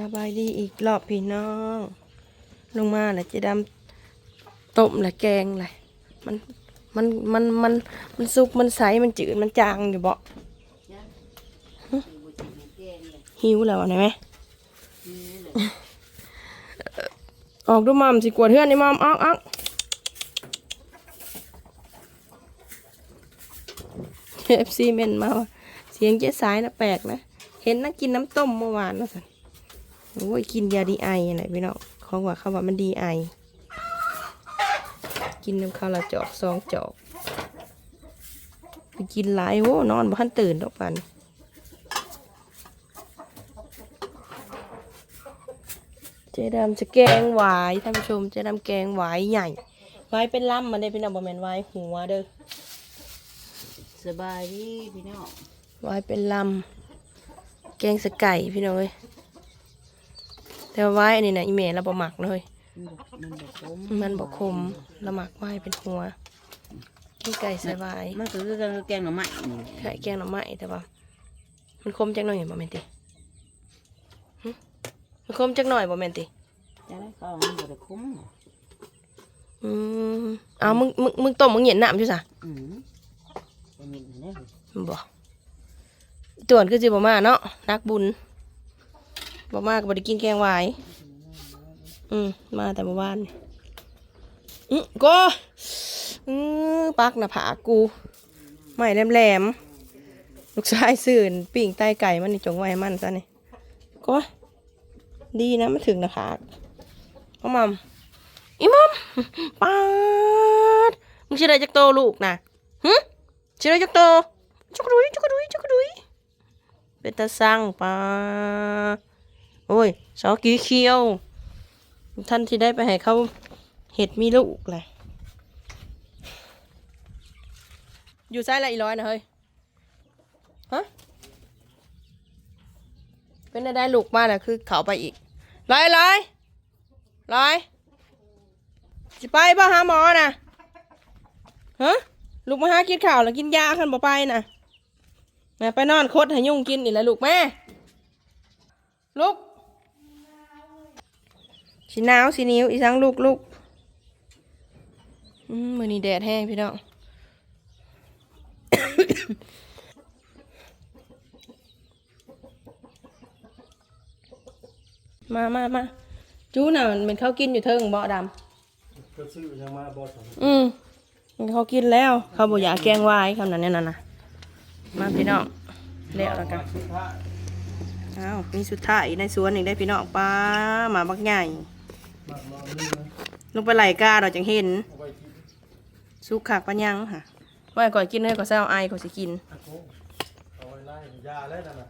สบายดีอีกรอบพี่น้อง ลงมาแหละจะดำต้มแหละแกงแหละมันมันมันมันมันสุกมันใสมันจืดมันจางอยู่บ่หิวแล้วไหนไหมออกดูมัมสิกวดเพื่อนนี่มัมออกออกเอฟซีเมนมาว่าเสียงเจ๊สายนะแปลกนะ เห็นนักกินน้ำต้มเมื่อวานนะสัน โอ้ยกินยาดีไออะไรพี่น้องเขาว่าเขาว่ามันดีไอ กินน้ำข้าวละจอกสองจอกไปกินหลายโว้นอนบ้านตื่นดอกปันเจดำจะแกงหวายท่านผู้ชมเจดำแกงหวายใหญ่หวายเป็นล่ำมาได้พี่น้องบอแมนหวายหัวเด้อสบายดีพี่น้องหวายเป็นลำแกงสะไก่พี่น้องเอ้ย แต่ว่าหวายอันนี้นะอีเมลเราบ่หมักเลย มันบอกผม มันบอกคมละหมักหวายเป็นหัวแกงไก่ใส่หวายมันก็คือกันแกงหน่อไม้นี่ไข่แกงหน่อไม้แต่ว่า มันคมจักหน่อยบ่แม่นติหึมันคมจักหน่อยบ่แม่นติจะได้ก็มันบ่ได้คุ้มอืมเอามึงมึงมึงต้มมึงเหยียดน้ำอยู่ซะอืมไปมินให้ได้มันบ่ตวนคือสิบ่มาเนาะนักบุญ บ่มาก็บ่ได้กินแกงหวาย อืมมาแต่เมื่อวานอือก็อือปักหน้าผากกูไม่แหลมๆลูกชายสื่นปิ้งไตไก่มันนี่จงไว้มันซะนี่ก็ดีนะมันถึงหน้าผากพ่อมัมอีมัมปาดมึงชื่ออะไรจักโตลูกนะหึชื่ออะไรจักโตจักดุยจักดุยจักดุยเป็นตาสั่งปา โอ้ยสอกีเขียว ท่านที่ได้ไปให้เขาเห็ดมีลูกแหละอยู่ไซส์ละอีร้อยนะเฮ้ยฮะเป็นได้ได้ลูกมาน่ะคือเขาไปอีกร้อยร้อยร้อยสิไปป่ะหาหมอน่ะฮะลูกมาหากินข้าวแล้วกินยาคันบ่ไปน่ะแม่ไปนอนคดให้ยุ่งกินอีกแล้วลูกแม่ลูก สีหนาวสีนิ้วอีสังลูกลูกอืมมือนี้แดดแห้งพี่น้องมามามาจูน่ะมันเป็นเขากินอยู่เทิงเบาะดก็ซื้อยังมาบอสองำอืมมันเขากินแล้ว เขาบอกอยากแกงวายคำนั้นเนี่ยนะนะมาพี่น้องเลี้ยวแล้วกันสุดท้ายอ้าวมีสุดท้ายในสวนอีกได้พี่น้องป้าหมาบักใหญ่มากมานี่นะ ลงไปไหลกาเราจังเห็นเอาไปกินสุกขากปัญญังค่ะว่าก่อนกินให้ก็เศร้าไอก็สิกินตะโกเอาไว้ไล่ยาแล้วนั่นน่ะ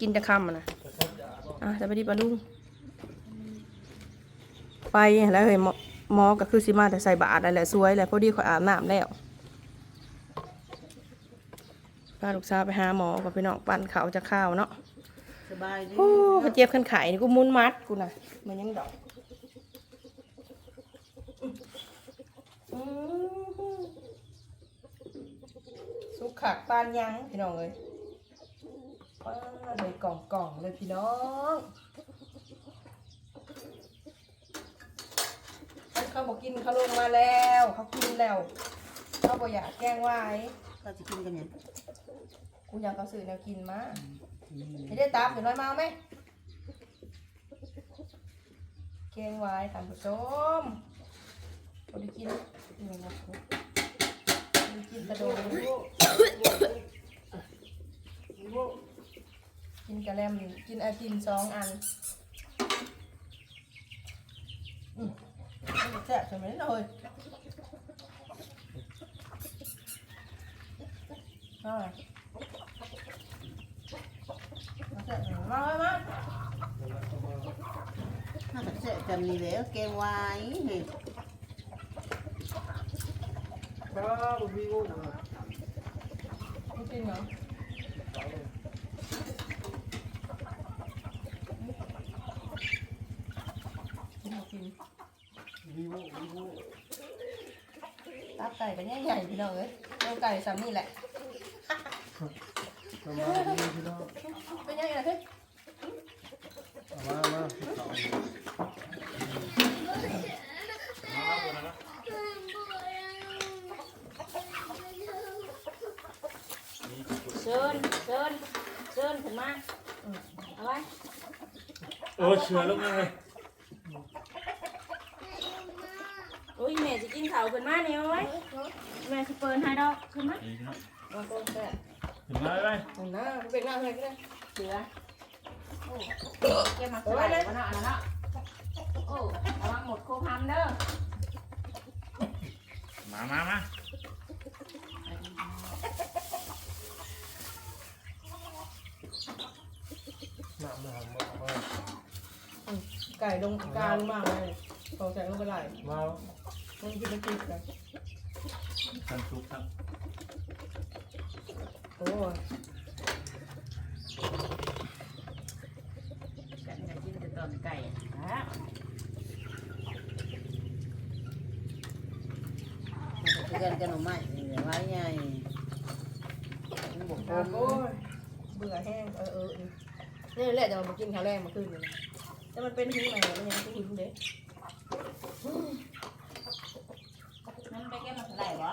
กินจะคำอะนะจะชอบยาบ่อะจะไปดีปลาลุงไปแล้วเฮ้ยหมอหมอก็คือสิมาแต่ใส่บาตรอะไรสวยแหละพอดีขอยอาบน้ำแล้วพาลูกสาวไปหาหมอกับพี่น้องปั่นเขาวจะข้าวเนาะสบายดีโอ้เขาเจ็บขันไข่นี่กูมุนมัดกูนะมันยังดอกอื้อหือ สุกขักปานยังพี่น้องเลยป้าเลยกล่องกล่องๆเลยพี่น้องเขาบอกกินเขาลงมาแล้ว เขากินแล้ว เขาบอกอยากแกล้งไว้ก็จะกินกันเนี่ยกูอยากเอาสื่อแนวกินมาไม่ได้ตามเดี๋ยวน้อยมาเอาไหมแกงไว้ท่านผู้ชมบไดิกิน นี่นะบไดิกินกระโดดกินกระแลมกินไอติมสองอันอืมแซ่บใช่ไหมเลยเอาล่ะมาเลยมาถ้าก็เสร็จกันนี่แล้วแกงไว้ เฮ้ยบ้าบุบีงูนะไม่กินเหรอกินเอากินบีงูบีงูตับไก่เป็นใหญ่ๆพี่น้องเอ้ยเอาไก่ซ้ำนี่แหละ สบายดีพี่น้อง เป็นยังไงล่ะเฮ้ย เอา มามาสอง เชิญเชิญเชิญขึ้นมาอืมเอาไว้โอ้เชื่อแล้วไงโอ้ยแม่สิกินข้าวขึ้นมานี่เอาไว้แม่สิเปิดให้ดอกขึ้นมานี่ครับเอาโกนแซ่บถึงมาได้เอาหน้าเป็นหน้าเลยก็ได้เสือเก็บมาใส่ไว้เนาะอันนั้นเนาะโอ้ระวังหมดโคพันเด้อมามามา หน้ามาหามามา ไก่ลงกางมากเลยตองแสงลงไปไหลมามันกินไม่กินกันทันซุปครับโอ้ยกันจะกินแต่ตอนไก่ฮะเพื่อนกันหน่อไม้นี่ไว้ไงบอกโอ้ยเบื่อแห้งเออเออนี่แหละจะมากินข้าวแรงมาขึ้นเลย แต่มันเป็นหิ้งใหม่มันยังเป็นหิ้งเด้นั่นไปเก็บมาใส่ไหวะ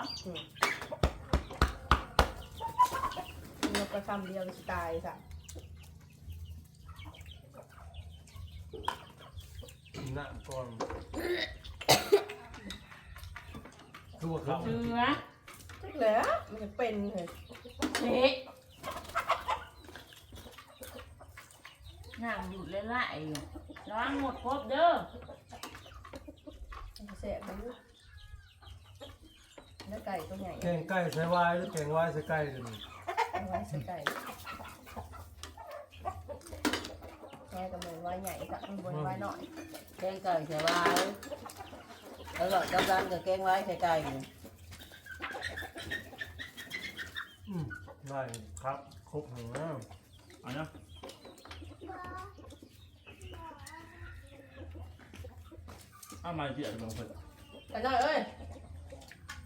นกกระคำเดียวสไตล์ค่ะหน้าก่อนคือว่าเขาเสือจักแล้วมันจะเป็นเลยเฮ้ นั่งอยู่เลยไล่ระวังหมดครบเด้อมันจะแสบมันแล้วไก่ตัวใหญ่แกงไก่ใส่วายหรือแกงวายใส่ไก่กันนี่เอาไว้ใส่ไก่แค่กับเหมือนไว้ใหญ่กับมันบนไว้หน่อย แกงไก่ใส่ไว้แล้วก็กำลังกับแกงไว้ใส่ไก่นี่อืมได้ครับครบหนึ่งแล้ว เอาเนาะเอามาเดี๋ยวลงไปกันหน่อยเอ้ย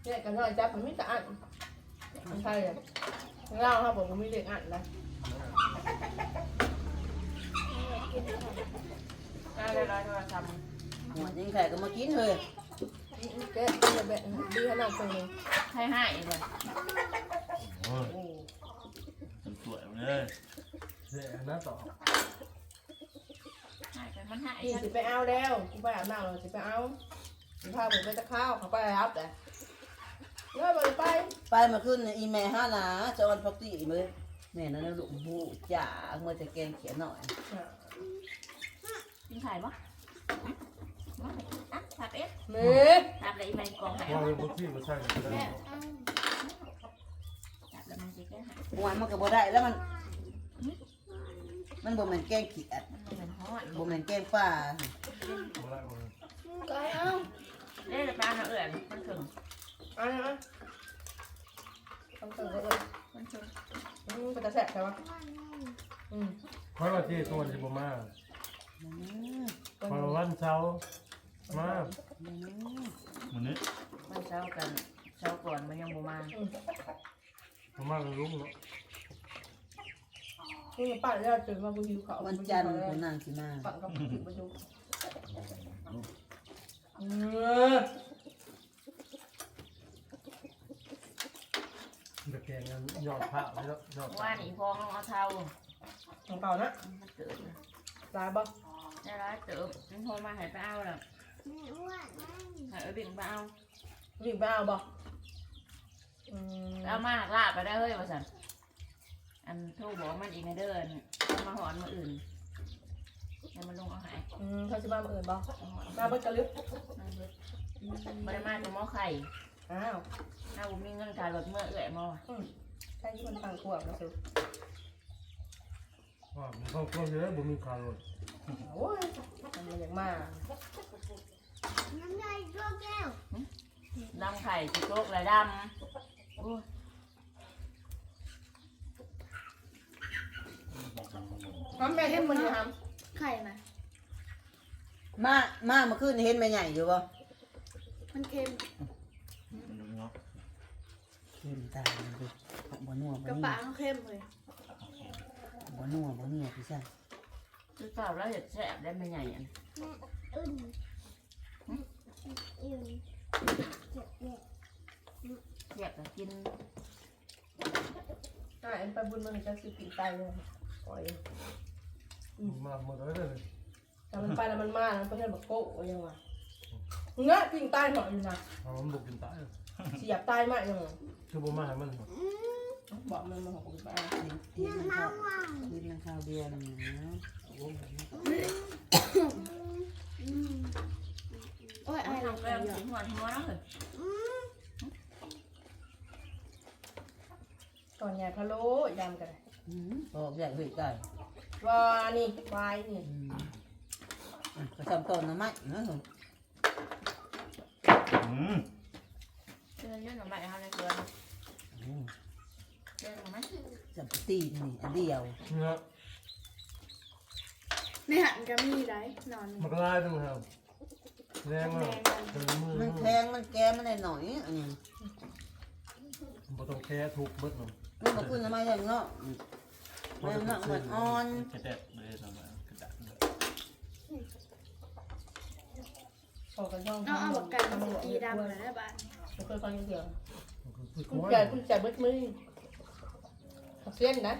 เนี่ยกันหน่อยจับมันไม่สะอาดมันใช่เลยเล่าครับผมมันไม่เด็กอัดนะได้เลยร้อยโทรศัพท์หัวยิงไข่ก็มากินเลยแกะดีแบบดีขนาดนี้ให้ให้เลยโอ้ยโอ้มันสวยเลย เสียนะต่อให้กันมันให้พี่ฉันสิไปเอาแล้วกูไปอาบน้ำเลยสิไปเอาสิพาผมไปตะข้าวเขาไปรับแต่เลิกไปไปไปมาขึ้นอีแม่ห้าหนาจะออนพักตีมือแม่นั่นนะลูกบูจ่าเมื่อจะแกงเขียนหน่อยกินไข่ปะมาอะตัดเอ๊ะเมย์ตัดเลยไปกองไข่วางบนที่มาใส่ก็ได้ตัดแล้วมันจะแก้ไขหวานมันก็บ่ได้แล้วมัน มันบ่แม่นแกงเขียดมันเป็นทอดบ่แม่นแกงป่าบ่ได้บ่ได้ไก่เอาเล่นปลาเนื้อเอื่อนมันถึงเอาเนี่ยนะต้องตื่นเลยมันถึงอืมเป็นตาแสบใช่ปะอืมเพราะว่าที่ตัวจะบ่มาอืมเพราะว่าวันเช้าร์มาอืมวันนี้มันเช้ากันเช้าก่อนมันยังบ่มาบ่มากับลุงเนาะ นี่ป้าเนี่ยตื่นมากูหิวข้าววันจันทร์คนนางสิมาปั่นกับผิวประจุเออตะแกงนั้นยอดพระแล้วยอดว่านี่พองเอาเท้าของเก่านะมันเกิดลายบ่ได้ร้ายเติบมันโทรมาหายไปเอาแล้วหายไปบิ่งไปเอาวิ่งไปเอาบ่อืมเอามาลาบไปได้เฮ้ยว่าสัน อันโทรบอกมันอีกในเดือนเอามาหอนมาอื่นเดี๋ยวมันลงเอาหายอืมเขาจะมาเมื่ออื่นบ่เอาหอนมาเบิดกระลึบมาเบิดบริมาตัวหม้อไข่อ้าวถ้าผมมีเงินขายรถเมื่อเอื่อยมาใช่ที่มันฟังขวบนะสิว่ามันเข้าเครื่องเยอะบ่มีคาร์โรดโอ้ยมันมาอย่างมากดำไข่จุกโลกไรดำโอ้ย ทำแม่เห็นมันทไข่ไหมมามาเมื่อคืนเห็นแม่ใหญ่อยู่บ่มันเค็มมันดูเนาะเห็นตาเลยบ่นัวกระบ่ป๋านี่มันเค็มเลยบ่นัวบ่นี่พี่ซ่าคือเก่าแล้วเห็ดแซ่บได้ไม่ใหญ่อันอึนอึนเจ็บเนี่ยแซ่บก็กินอ่าอันไปบุญมันจะสิกินไตเลยปล่อย มาหมดเลยเลยแต่มันไปแล้วมันมาแล้วประเทศบักโก้ยังวะเงี้ยกินใต้หน่อยอยู่นะเอามันบุกกินตายเสียบใต้มากยังคือบ่มาให้มันบอกมันมาหกสิบาททีนข้าวทีนข้าวเดียวนี่นะโอ้โหโอ้ยไอ้ไม่หลัทำงแล้แล้ววถึงหัวหัวแล้วเหรอตอนใหญ่พะโล้ยำกันเลยอืมบอกใหญ่เฮ้ยไก่ ว่านี่วายนี่อืมก็ทำต้นน้ำไม้นะเหรออืมเจอเยอะหน่อไม้เขาในเกลืออืมเจอหน่อไม้จับตีนนี่อันเดียวเนี่ยในหันก็มีไรนอนมันก็ไล่ตั้งครับแรงมากเป็นมือมันแทงมันแกมันได้หน่อยอันนี้บ่ต้องแค่ถูกเบิดมันมันบอกคุณทำไมอย่างเนาะ มันเนาะมันอ่อนกระเด็ดเลยทำไมกระดัดเลยพอกันช่องเอาเอาบอกกันสกีดำเลยนะบ้านไม่เคยฟังเสียงคุณโค้ใจยคุณใจเบิดมือเส้นนะ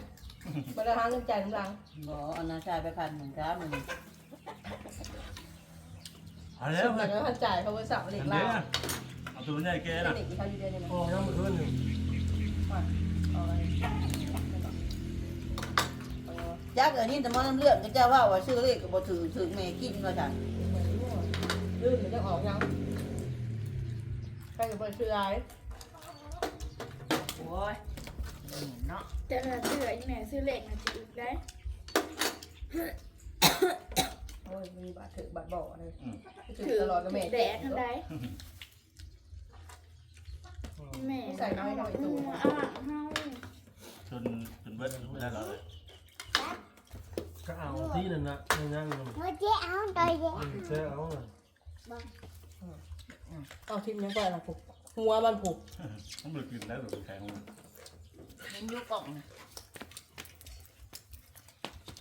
เวลาหาเงินจ่ายกำลังบอกเอานาชายไปพันหนึ่งครับมันเอาแล้วเพื่อนแล้วท่านจ่ายเขาบริษัทเด็กอันลาเนี้วเอาตัวใหญ่แกเด็นะกเขาอยู่เดือนนึงโอ้ยังมาคืนหนึ่ง จักอันนี้แต่มันน้ำเลือดก็เจ้าว่าว่าซื้อเลขก็บ่ถือถือแม่กินว่าจ้ะลื่นหรือจะออกยังใครจะไปซื้ออะไรโอ้ยเนาะแต่ละเสืออีแม่ซื้อเหล็กมาจะอีกได้โอ้ยมีบาดถือบาดบ่อเลยถืถือตลอดกับแม่แดดทันใดแม่ใส่น้อยหน่อยตัวอะเฮาจนจนเบิดไม่ได้เลย ก็เอาที่นั่นนะในนั่งมันเมื่อกี้เอาตัวเย็นแช่เอาน่ะเอาทิมยังไปละผูกหัวมันผูกต้องเบิดกินแล้วหรือแข็งมันเห็นอยุกล่องนะ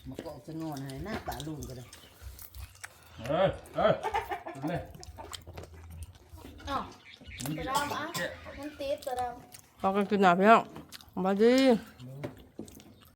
มาเกาะจะงอนให้หน้าป่าลุงก็ได้เอ้ยเอ้ยนี่อ๋อมันตัวดำอะแกะมันติดตัวดพอกันกินหนาพี่น้องมาดีำ